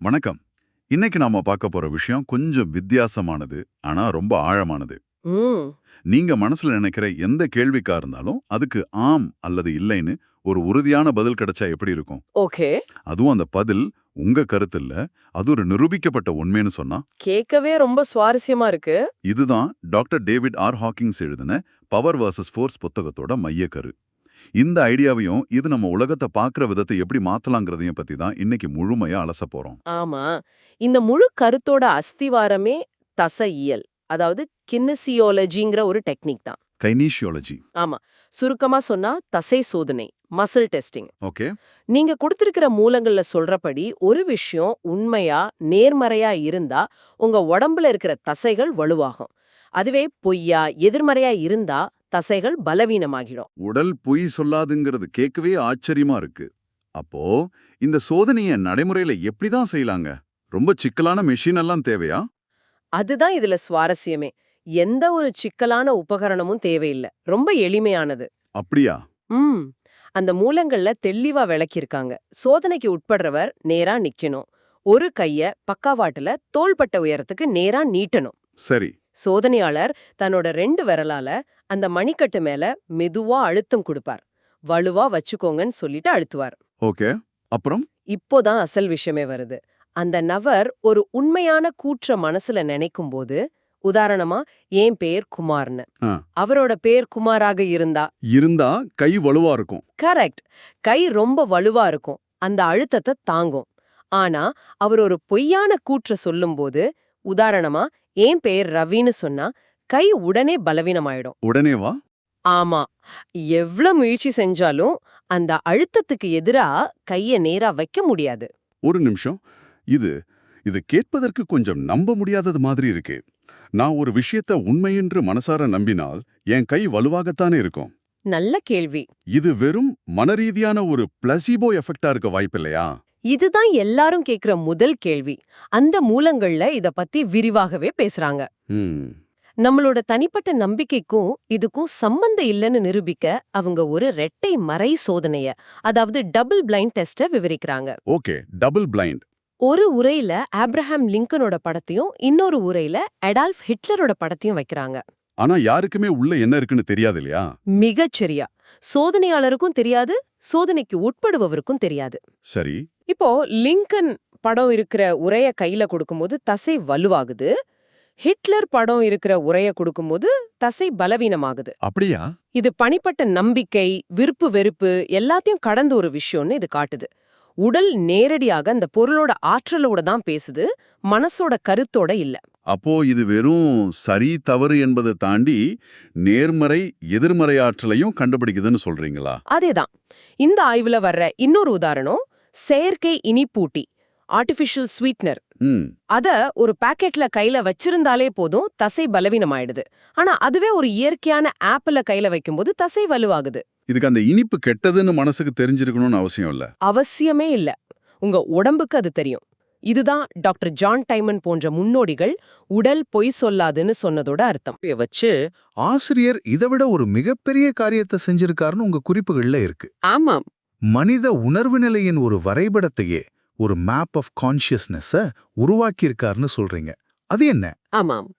வணக்கம். இன்னைக்கு நாம பார்க்க போற விஷயம் கொஞ்சம் வித்தியாசமானது ஆனா ரொம்ப ஆழமானது. நீங்க மனசுல நினைக்கிற எந்த கேள்விக்கா இருந்தாலும் அதுக்கு ஆம் அல்லது இல்லைன்னு ஒரு உறுதியான பதில் கிடைச்சா எப்படி இருக்கும்? ஓகே. அதுவும் அந்த பதில் உங்க கருத்து இல்ல அது ஒரு நிரூபிக்கப்பட்ட உண்மைன்னு சொன்னா? கேட்கவே ரொம்ப சுவாரஸ்யமா இருக்கு. இதுதான் டாக்டர் டேவிட் ஆர் ஹாக்கிங்ஸ் எழுதின பவர் வர்சஸ் ஃபோர்ஸ் புத்தகத்தோட மையக்கரு. இந்த ஐடியாவையும் இது நம்ம உலகத்தை பார்க்குற விதத்தை எப்படி மாத்தலாங்கிறதையும் பத்தி தான் இன்னைக்கு முழுமையா அலச போறோம். ஆமா. இந்த முழு கருத்தோட அஸ்திவாரமே தசையியல். அதாவது கின்னசியோலஜிங்கிற ஒரு டெக்னிக் தான். கைனீஷியாலஜி ஆமா. சுருக்கமா சொன்னா தசை சோதனை மசில் டெஸ்டிங். ஓகே. நீங்க கொடுத்திருக்கிற மூலங்கள்ல சொல்றபடி ஒரு விஷயம் உண்மையா நேர்மறையா இருந்தா உங்க உடம்புல இருக்கிற தசைகள் வலுவாகும். அதுவே பொய்யா எதிர்மறையா இருந்தா தசைகள் பலவீனமாகிடும். உடல் பொய் சொல்லாதுங்கிறது கேட்கவே ஆச்சரியமா இருக்கு. அப்போ இந்த சோதனைய நடைமுறையில எப்படி தான் செய்யலாங்க ரொம்ப சிக்கலான மெஷின் எல்லாம் தேவையா? அதுதான் இதுல சுவாரஸ்யமே. எந்த ஒரு சிக்கலான உபகரணமும் தேவையில்லை. ரொம்ப எளிமையானது. அப்படியா? ம். அந்த மூலங்கள்ல தெளிவா விளக்கியிருக்காங்க. சோதனைக்கு உட்படுறவர் நேரா நிக்கணும். ஒரு கைய பக்காவாட்டுல தோள்பட்ட உயரத்துக்கு நேரா நீட்டணும். சரி. சோதனையாளர் தன்னோட ரெண்டு விரலால அந்த மணிக்கட்டு மேல மெதுவா அழுத்தம் கொடுப்பார். வலுவா வச்சுக்கோங்கன்னு சொல்லிட்டு அழுத்துவார். ஓகே. அப்புறம்? இப்போதான் அசல் விஷயமே வருது. அந்த நபர் ஒரு உண்மையான கூற்ற மனசுல நினைக்கும் போது உதாரணமா என் பேர் குமார்னு. அவரோட பேர் குமாராக இருந்தா? இருந்தா கை வலுவா இருக்கும். கரெக்ட். கை ரொம்ப வலுவா இருக்கும். அந்த அழுத்தத்தை தாங்கும். ஆனா அவர் ஒரு பொய்யான கூற்ற சொல்லும்போது உதாரணமா என் பேர் ரவின்னு சொன்னா கை உடனே பலவீனமாயிடும். உடனே வா. ஆமா. எவ்வளவு முயற்சி செஞ்சாலும் அந்த அழுத்தத்துக்கு எதிரா கைய நேரா வைக்க முடியாது. ஒரு நிமிஷம். இது இது கேட்பதற்கு கொஞ்சம் நம்ப முடியாதது மாதிரி இருக்கு. நான் ஒரு விஷயத்த உண்மையென்று மனசார நம்பினால் என் கை வலுவாகத்தானே இருக்கும்? நல்ல கேள்வி. இது வெறும் மனரீதியான ஒரு பிளசிபோ எஃபெக்டா இருக்க வாய்ப்பில்லையா? இதுதான் எல்லாரும் கேக்குற முதல் கேள்வி. அந்த மூலங்கள்ல இத பத்தி விரிவாகவே பேசுறாங்க. நம்மளோட தனிப்பட்ட நம்பிக்கைக்கும் இதுக்கும் சம்பந்தம் இல்லைன்னு நிரூபிக்க அவங்க ஒரு ரெட்டை மறை சோதனைய அதாவது டபுள் பிளைண்ட் டெஸ்ட விவரிக்கிறாங்க. ஓகே டபுள் பிளைண்ட் ஒரு உரையில ஆப்ரஹாம் லிங்கனோட படத்தையும் இன்னொரு உரையில அடால்ஃப் ஹிட்லரோட படத்தையும் வைக்கிறாங்க. ஆனா யாருக்குமே உள்ள என்ன இருக்குன்னு தெரியாது இல்லையா? மிகச் சரியா சோதனையாளருக்கும் தெரியாது சோதனைக்கு உட்படுபவருக்கும் தெரியாது. சரி. இப்போ லிங்கன் படம் இருக்கிற உரைய கையில கொடுக்கும்போது தசை வலுவாகுது. ஹிட்லர் படம் இருக்கிற உரைய கொடுக்கும்போது தசை பலவீனமாகுது. அப்படியா? இது பணிப்பட்ட நம்பிக்கை விருப்பு வெறுப்பு எல்லாத்தையும் கடந்த ஒரு விஷயம்னு இது காட்டுது. உடல் நேரடியாக அந்த பொருளோட ஆற்றலோட தான் பேசுது மனசோட கருத்தோட இல்ல. அப்போ இது வெறும் சரி தவறு என்பதை தாண்டி நேர்மறை எதிர்மறை ஆற்றலையும் கண்டுபிடிக்குதுன்னு சொல்றீங்களா? அதேதான். இந்த ஆய்வுல வர்ற இன்னொரு உதாரணம் செயற்கை இனிப்பூட்டி ஆர்டிஃபிஷியல் ஸ்வீட்னர் அத ஒரு பாக்கெட்ல கையில வச்சிருந்தாலே போதும் தசை பலவீனமாயிடுது. ஆனா அதுவே ஒரு இயற்கையான ஆப்பிள கையில வைக்கும்போது தசை வலுவாகுது. இதுக்கு அந்த இனிப்பு கெட்டதுன்னு மனசுக்கு தெரிஞ்சிருக்கணும்னு அவசியம் இல்ல? அவசியமே இல்ல. உங்க உடம்புக்கு அது தெரியும். இதுதான் டாக்டர் ஜான் டைமன் போன்ற முன்னோடிகள் உடல் பொய் சொல்லாதுன்னு சொன்னதோட அர்த்தம். வச்சு ஆசிரியர் இதை விட ஒரு மிகப்பெரிய காரியத்தை செஞ்சிருக்காருன்னு உங்க குறிப்புகள்ல இருக்கு. ஆமாம். மனித உணர்வு நிலையின் ஒரு வரைபடத்தையே ஒரு மேப் ஆஃப் கான்ஷியஸ்னஸ உருவாக்கியிருக்காருன்னு சொல்றீங்க. அது என்ன? ஆமாம்.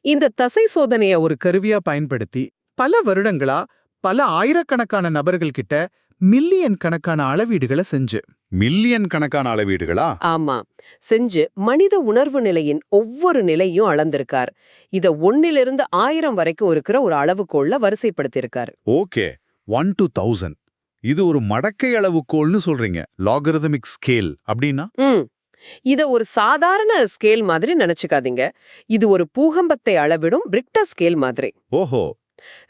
இந்த தசை சோதனைய ஒரு கருவியா பயன்படுத்தி பல வருடங்களா பல ஆயிரக்கணக்கான நபர்கள் கிட்ட மில்லியன் கணக்கான அளவீடுகளை செஞ்சு. மில்லியன் கணக்கான அளவீடுகளா? ஆமா. செஞ்சு மனித உணர்வு நிலையின் ஒவ்வொரு நிலையும் அளந்திருக்கார். இத ஒன்னிலிருந்து ஆயிரம் வரைக்கும் இருக்கிற ஒரு அளவுகோல்ல வரிசைப்படுத்தியிருக்காரு. ஓகே. ஒன் டு தௌசண்ட் இது ஒரு மடக்கை அளவுகோல்னு சொல்றீங்க. லாகரிதமிக் ஸ்கேல் அப்படின்னா? இத ஒரு சாதாரண ஸ்கேல் மாதிரி நினைச்சுக்காதீங்க. இது ஒரு பூகம்பத்தை அளவிடும் ரிக்டர் ஸ்கேல் மாதிரி. ஓஹோ.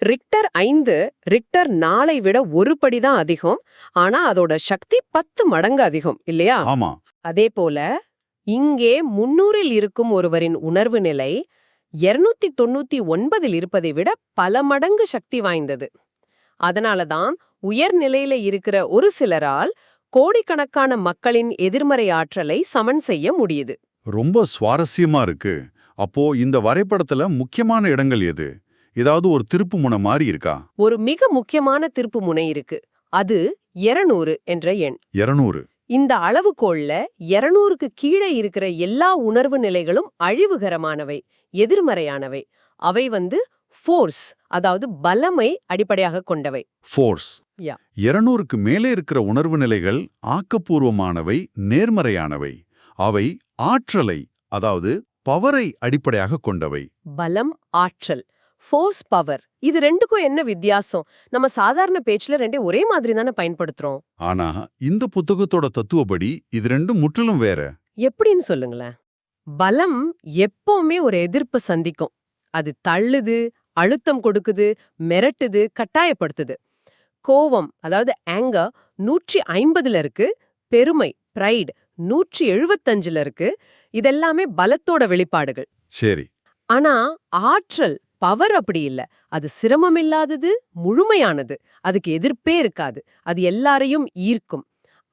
ரிக்டர் ஐந்து ரிக்டர் நாளை விட ஒரு படி தான் அதிகம். ஆனா அதோட சக்தி பத்து மடங்கு அதிகம் இல்லையா? ஆமா. அதே போல இங்கே முன்னூறில் இருக்கும் ஒருவரின் உணர்வு நிலை இருநூத்தி தொண்ணூத்தி ஒன்பதில் இருப்பதை விட பல மடங்கு சக்தி வாய்ந்தது. அதனாலதான் உயர்நிலையில இருக்கிற ஒரு சிலரால் கோடிக்கணக்கான மக்களின் எதிர்மறை ஆற்றலை சமன் செய்ய முடியுது. ரொம்ப சுவாரஸ்யமா இருக்கு. அப்போ இந்த வரைபடத்துல முக்கியமான இடங்கள் எது? ஏதாவது ஒரு திருப்பு முனை மாதிரி இருக்கா? ஒரு மிக முக்கியமான திருப்பு முனை இருக்கு. அது 200 என்ற எண். இருநூறு. இந்த அளவுகோல்ல 200க்கு கீழே இருக்கிற எல்லா உணர்வு நிலைகளும் அழிவுகரமானவை எதிர்மறையானவை. அவை வந்து ஃபோர்ஸ் அதாவது பலமை அடிப்படையாக கொண்டவை. ஃபோர்ஸ். இருநூறுக்கு மேலே இருக்கிற உணர்வு நிலைகள் ஆக்கப்பூர்வமானவை நேர்மறையானவை. அவை ஆற்றலை அதாவது பவரை அடிப்படையாக கொண்டவை. பலம் ஆற்றல். ஃபோர்ஸ் பவர் இது ரெண்டுக்கும் என்ன வித்தியாசம்? நம்ம சாதாரண பேச்சுல ரெண்டே ஒரே மாதிரி தானே பயன்படுத்துறோம். ஆனா இந்த புத்தகத்தோட தத்துவப்படி இது ரெண்டும் முற்றிலும் வேற. எப்படின்னு சொல்லுங்களேன். பலம் எப்பவுமே ஒரு எதிர்ப்பு சந்திக்கும். அது தள்ளுது அழுத்தம் கொடுக்குது மிரட்டுது கட்டாயப்படுத்துது. கோவம் அதாவது ஆங்கர் நூற்றி ஐம்பதுல இருக்கு பெருமை பிரைட் நூற்றி எழுபத்தஞ்சுல இருக்கு. இதெல்லாமே பலத்தோட வெளிப்பாடுகள். சரி. ஆனா ஆற்றல் பவர் அப்படி இல்ல. அது சிரமமில்லாதது முழுமையானது. அதுக்கு எதிர்ப்பே இருக்காது. அது எல்லாரையும் ஈர்க்கும்.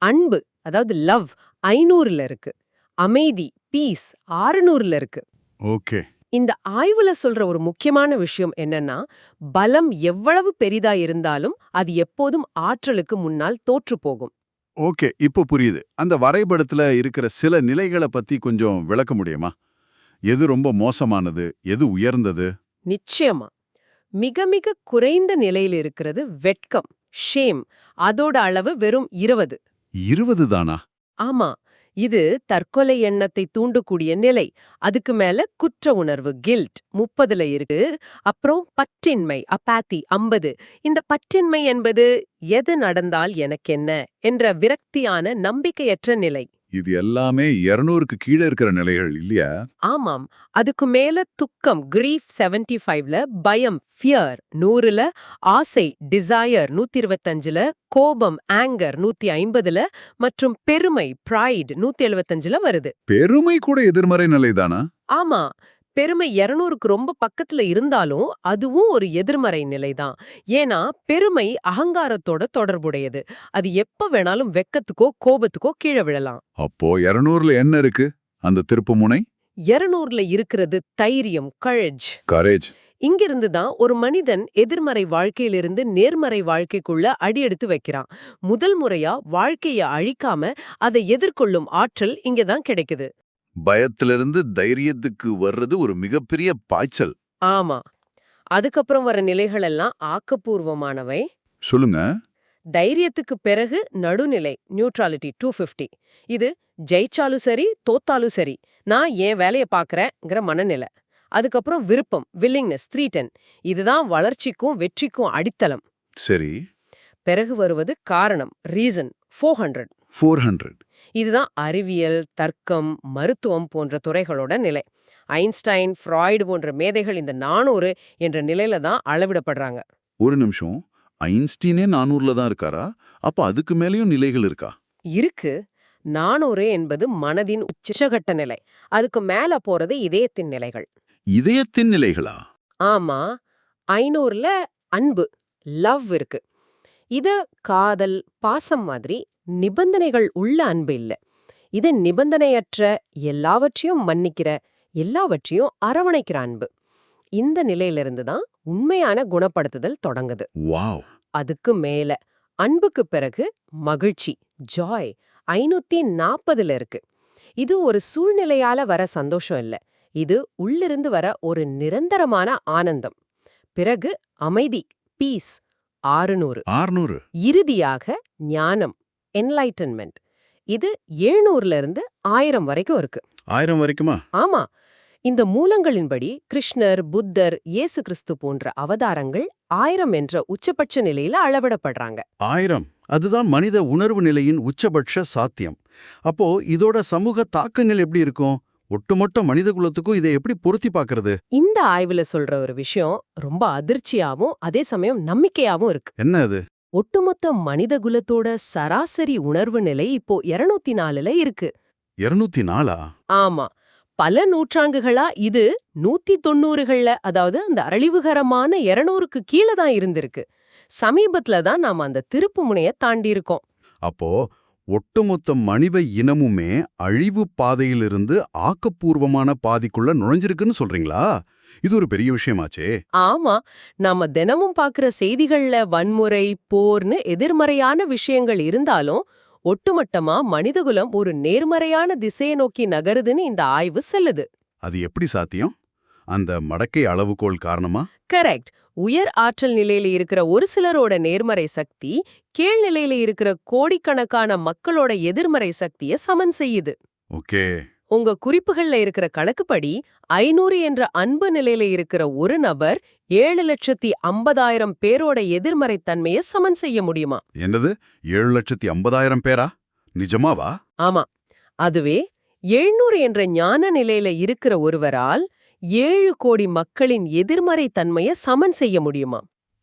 அன்பு அதாவது லவ் ஐநூறுல இருக்கு. அமைதி பீஸ் ஆறுநூறுல இருக்கு. ஓகே. இந்த ஆய்வுல சொல்ற ஒரு முக்கியமான விஷயம் என்னன்னா பலம் எவ்வளவு பெரிதா இருந்தாலும் அது எப்போதும் ஆற்றலுக்கு முன்னால் தோற்று போகும். ஓகே இப்போ புரியுது. அந்த வரைபடத்துல இருக்கிற சில நிலைகளை பத்தி கொஞ்சம் விளக்க முடியுமா? எது ரொம்ப மோசமானது? எது உயர்ந்தது? நிச்சயமா. மிக மிக குறைந்த நிலையில் இருக்கிறது வெட்கம் ஷேம் அதோட அளவு வெறும் இருபது இருபது தானா? ஆமா. இது தற்கொலை எண்ணத்தை தூண்டக்கூடிய நிலை. அதுக்கு மேல குற்ற உணர்வு கில்ட் முப்பதுல இருக்கு. அப்புறம் பற்றின்மை அப்பாத்தி ஐம்பது. இந்த பற்றின்மை என்பது எது நடந்தால் எனக்கென்ன? என்ற விரக்தியான நம்பிக்கையற்ற நிலை. இது எல்லாமே இருநூறுக்கு கீழே இருக்கிற நிலைகள் இல்லையா? ஆமாம். அதுக்கு மேல துக்கம் கிரீஃப் செவன்டி ஃபைவ்ல பயம் ஃபியர் நூறுல ஆசை டிசையர் நூத்தி இருபத்தஞ்சுல கோபம் ஆங்கர் நூத்தி ஐம்பதுல மற்றும் பெருமை ப்ரைட் நூத்தி எழுபத்தஞ்சுல வருது. பெருமை கூட எதிர்மறை நிலைதானா ஆமா. பெருமை 200க்கு ரொம்ப பக்கத்துல இருந்தாலும் அதுவும் ஒரு எதிர்மறை நிலைதான் ஏன்னா பெருமை அகங்காரத்தோட தொடர்புடையது. அது எப்ப வேணாலும் வெக்கத்துக்கோ கோபத்துக்கோ கீழே விழலாம். அப்போ இருநூறுல என்ன இருக்கு? அந்த திருப்பு முனை? 200ல இருக்கிறது தைரியம் கழஜ் கரேஜ் இங்கிருந்து தான் ஒரு மனிதன் எதிர்மறை வாழ்க்கையிலிருந்து நேர்மறை வாழ்க்கைக்குள்ள அடியெடுத்து வைக்கிறான். முதல் முறையா வாழ்க்கைய அழிக்காம அதை எதிர்கொள்ளும் ஆற்றல் இங்கதான் கிடைக்குது. பயத்திலிருந்து தைரியத்துக்கு வர்றது ஒரு மிகப்பெரிய பாய்ச்சல். ஆமா. அதுக்கப்புறம் வர நிலைகள் எல்லாம் ஆக்கப்பூர்வமானவை. சொல்லுங்க. தைரியத்துக்கு பிறகு நடுநிலை நியூட்ராலிட்டி டூ ஃபிஃப்டி இது ஜெயிச்சாலும் சரி தோத்தாலும் சரி நான் என் வேலையை பார்க்கறேங்கிற மனநிலை. அதுக்கப்புறம் விருப்பம் வில்லிங்னஸ் த்ரீ டென் இதுதான் வளர்ச்சிக்கும் வெற்றிக்கும் அடித்தளம். சரி. பிறகு வருவது காரணம் reason four hundred four hundred இதுதான் அறிவியல் தர்க்கம் மருத்துவம் போன்ற துறைகளோட நிலை. ஐன்ஸ்டைன் ஃப்ராய்டு போன்ற மேதைகள் இந்த நானூறு என்ற நிலையில தான் அளவிடப்படுறாங்க. ஒரு நிமிஷம். ஐன்ஸ்டீனே நானூறுல தான் இருக்காரா? அப்ப அதுக்கு மேலயும் நிலைகள் இருக்கா? இருக்கு. நானூறு என்பது மனதின் உச்சகட்ட நிலை. அதுக்கு மேல போறது இதயத்தின் நிலைகள். இதயத்தின் நிலைகளா? ஆமா. ஐநூறுல அன்பு லவ் இருக்கு. இது காதல் பாசம் மாதிரி நிபந்தனைகள் உள்ள அன்பு இல்ல. இது நிபந்தனையற்ற எல்லாவற்றையும் மன்னிக்கிற எல்லாவற்றையும் அரவணைக்கிற அன்பு. இந்த நிலையிலிருந்து தான் உண்மையான குணப்படுத்துதல் தொடங்குது. அதுக்கு மேல அன்புக்கு பிறகு மகிழ்ச்சி ஜாய் ஐநூத்தி நாற்பதுல இருக்கு. இது ஒரு சூழ்நிலையால வர சந்தோஷம் இல்ல. இது உள்ளிருந்து வர ஒரு நிரந்தரமான ஆனந்தம். பிறகு அமைதி பீஸ் ஆறுநூறு. ஆறுநூறு. இறுதியாக ஞானம் என்லைட்டன்மெண்ட் இது எழுநூறுல இருந்து ஆயிரம் வரைக்கும் இருக்கு. ஆயிரம் வரைக்குமா? ஆமா. இந்த மூலங்களின்படி கிருஷ்ணர் புத்தர் இயேசு கிறிஸ்து போன்ற அவதாரங்கள் ஆயிரம் என்ற உச்சபட்ச நிலையில அளவிடப்படுறாங்க. ஆயிரம். அதுதான் மனித உணர்வு நிலையின் உச்சபட்ச சாத்தியம். அப்போ இதோட சமூக தாக்கங்கள் எப்படி இருக்கும்? ஒட்டுமொத்த மனித குலத்துக்கும் இதை எப்படி பொருத்தி பார்க்கறது? இந்த ஆய்வுல சொல்ற ஒரு விஷயம் ரொம்ப அதிர்ச்சியாவும் அதே சமயம் நம்பிக்கையாவும் இருக்கு. என்ன அது? ஒட்டுமொத்த மனித குலத்தோட சராசரி உணர்வு நிலை இப்போ 204 நாலுல இருக்கு. இருநூத்தி நாலா ஆமா. பல நூற்றாண்டுகளா இது நூத்தி தொண்ணூறுகள்ல அதாவது அந்த அழிவுகரமான 200க்கு கீழே தான் இருந்திருக்கு. சமீபத்துல தான் நாம அந்த திருப்பு முனைய தாண்டி இருக்கோம். அப்போ ஒட்டுமொத்த மனித இனமுமே அழிவு பாதையிலிருந்து ஆக்கப்பூர்வமான பாதிக்குள்ள நுழைஞ்சிருக்குன்னு சொல்றீங்களா? இது ஒரு பெரிய விஷயமாச்சே. ஆமா நாம தினமும் பாக்குற செய்திகள்ல வன்முறை போர்னு எதிர்மறையான விஷயங்கள் இருந்தாலும் ஒட்டுமொட்டமா மனிதகுலம் ஒரு நேர்மறையான திசையை நோக்கி நகருதுன்னு இந்த ஆய்வு சொல்லுது. அது எப்படி சாத்தியம்? அந்த மடக்கை அளவுகோல் காரணமா? கரெக்ட். உயர் ஆற்றல் நிலையில இருக்கிற ஒரு சிலரோட நேர்மறை சக்தி கீழ்நிலையில இருக்கிற கோடிக்கணக்கான மக்களோட எதிர்மறை சக்திய சமன் செய்யுது. ஓகே. உங்க குறிப்புகள்ல இருக்கிற கணக்குப்படி ஐநூறு என்ற அன்பு நிலையில இருக்கிற ஒரு நபர் ஏழு லட்சத்தி ஐம்பதாயிரம் பேரோட எதிர்மறை தன்மையை சமன் செய்ய முடியுமா? என்னது? ஏழு லட்சத்தி ஐம்பதாயிரம் பேரா? நிஜமாவா? ஆமா. அதுவே எழுநூறு என்ற ஞான நிலையில இருக்கிற ஒருவரால் ஏழு கோடி மக்களின் எதிர்மறை தன்மையை சமன் செய்ய முடியுமா?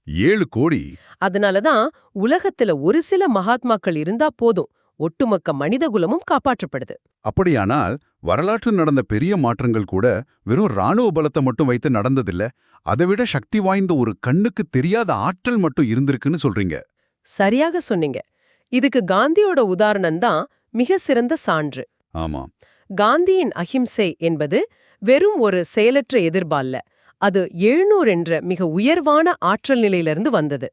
ஏழு கோடி? அதனாலதான் உலகத்துல ஒரு சில மகாத்மாக்கள் இருந்தா போதும். ஒட்டுமொக்க மனிதகுலமும் காப்பாற்றப்படுது. அப்படியானால் வரலாற்று நடந்த பெரிய மாற்றங்கள் கூட வெறும் ராணுவ பலத்தை மட்டும் வைத்து நடந்ததில்ல. அதைவிட சக்தி வாய்ந்த ஒரு கண்ணுக்கு தெரியாத ஆற்றல் மட்டும் இருந்திருக்குன்னு சொல்றீங்க. சரியாக சொன்னீங்க. இதுக்கு காந்தியோட உதாரணம் தான் மிக சிறந்த சான்று. ஆமா காந்தியின் அஹிம்சை என்பது வெறும் ஒரு செயலற்ற எதிர்பால்ல அது எழுநூறு என்ற மிக உயர்வான ஆற்றல் நிலையிலிருந்து வந்தது.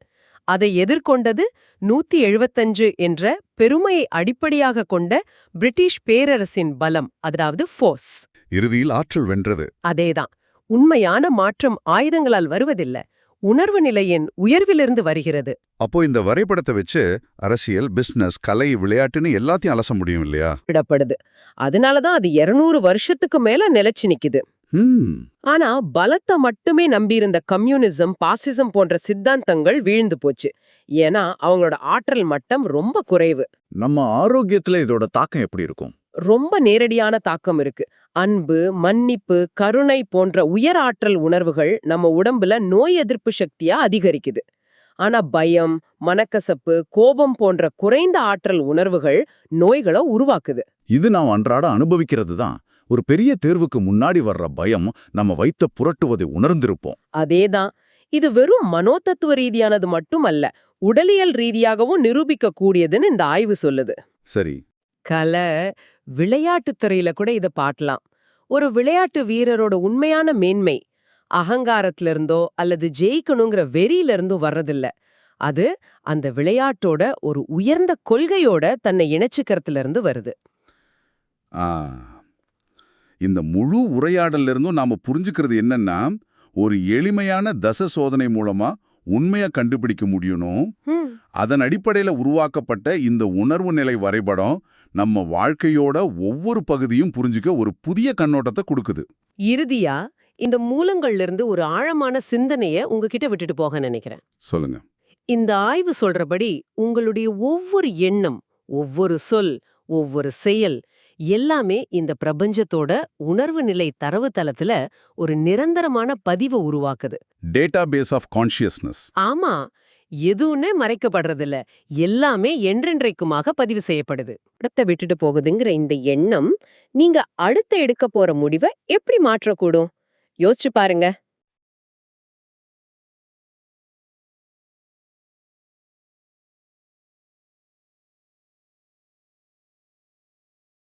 அதை எதிர்கொண்டது நூத்தி எழுபத்தஞ்சு என்ற பெருமையை அடிப்படையாக கொண்ட பிரிட்டிஷ் பேரரசின் பலம் அதாவது ஃபோர்ஸ் இறுதியில் ஆற்றல் வென்றது. அதேதான். உண்மையான மாற்றம் ஆயுதங்களால் வருவதில்ல. உணர்வு நிலையின் உயர்விலிருந்து வருகிறது. அப்போ இந்த வரைபடத்தை வச்சு அரசியல் பிசினஸ் கலை விளையாட்டுன்னு எல்லாத்தையும் அலச முடியும் இல்லையா? விடப்படுது. அதனாலதான் அது 200 வருஷத்துக்கு மேல நிலைச்சு நிக்குது. ஆனா பலத்தை மட்டுமே நம்பியிருந்த கம்யூனிசம் பாசிசம் போன்ற சித்தாந்தங்கள் வீழ்ந்து போச்சு. ஏன்னா அவங்களோட ஆற்றல் மட்டம் ரொம்ப குறைவு. நம்ம ஆரோக்கியத்துல இதோட தாக்கம் எப்படி இருக்கும்? ரொம்ப நேரடியான தாக்கம் இருக்கு. அன்பு மன்னிப்பு கருணை போன்ற உயர் ஆற்றல் உணர்வுகள் நம்ம உடம்புல நோய் எதிர்ப்பு சக்தியா அதிகரிக்குது. ஆனா பயம் மனக்கசப்பு கோபம் போன்ற குறைந்த ஆற்றல் உணர்வுகள் நோய்களை உருவாக்குது. இது நாம் அன்றாட அனுபவிக்கிறது தான். ஒரு பெரிய தேர்வுக்கு முன்னாடி வர்ற பயம் நம்ம வைத்த புரட்டுவதை உணர்ந்திருப்போம். அதேதான் இது வெறும் மனோதத்துவ ரீதியானது மட்டுமல்ல உடலியல் ரீதியாகவும் நிரூபிக்க கூடியதுன்னு இந்த ஆய்வு சொல்லுது. சரி. கலை விளையாட்டுத் துறையில கூட இத பாட்டலாம் ஒரு விளையாட்டு வீரரோட உண்மையான மேன்மை அகங்காரத்துல இருந்தோ அல்லது ஜெயிக்கணுங்கிற வெறியில இருந்தோ வர்றதில்ல. அது அந்த விளையாட்டோட ஒரு உயர்ந்த கொள்கையோட தன்னை இணைச்சுக்கிறதுல இருந்து வருது இந்த முழு உரையாடல்ல இருந்தும் நாம புரிஞ்சுக்கிறது என்னன்னா ஒரு எளிமையான தச சோதனை மூலமா உண்மைய கண்டுபிடிக்க முடியணும் அதன் அடிப்படையில உருவாக்கப்பட்ட இந்த உணர்வு நிலை வரைபடம் நம்ம வாழ்க்கையோட ஒவ்வொரு பகுதியும் புரிஞ்சுக்க ஒரு புதிய கண்ணோட்டத்தை கொடுக்குது. இறுதியா இந்த மூலங்கள்ல இருந்து ஒரு ஆழமான சிந்தனைய உங்ககிட்ட விட்டுட்டு போக நினைக்கிறேன். சொல்லுங்க. இந்த ஆய்வு சொல்றபடி உங்களுடைய ஒவ்வொரு எண்ணம் ஒவ்வொரு சொல் ஒவ்வொரு செயல் எல்லாமே இந்த பிரபஞ்சத்தோட உணர்வு நிலை தரவுத்தளத்துல ஒரு நிரந்தரமான பதிவை உருவாக்குது. டேட்டா பேஸ் ஆஃப் கான்ஷியஸ்னஸ் ஆமா எதுவுமே மறைக்கப்படுறதில்ல. எல்லாமே என்றென்றைக்குமாக பதிவு செய்யப்படுது. இடத்தை விட்டுட்டு போகுதுங்கிற இந்த எண்ணம் நீங்க அடுத்த எடுக்க போற முடிவை எப்படி மாற்றக்கூடும்? யோசிச்சு பாருங்க.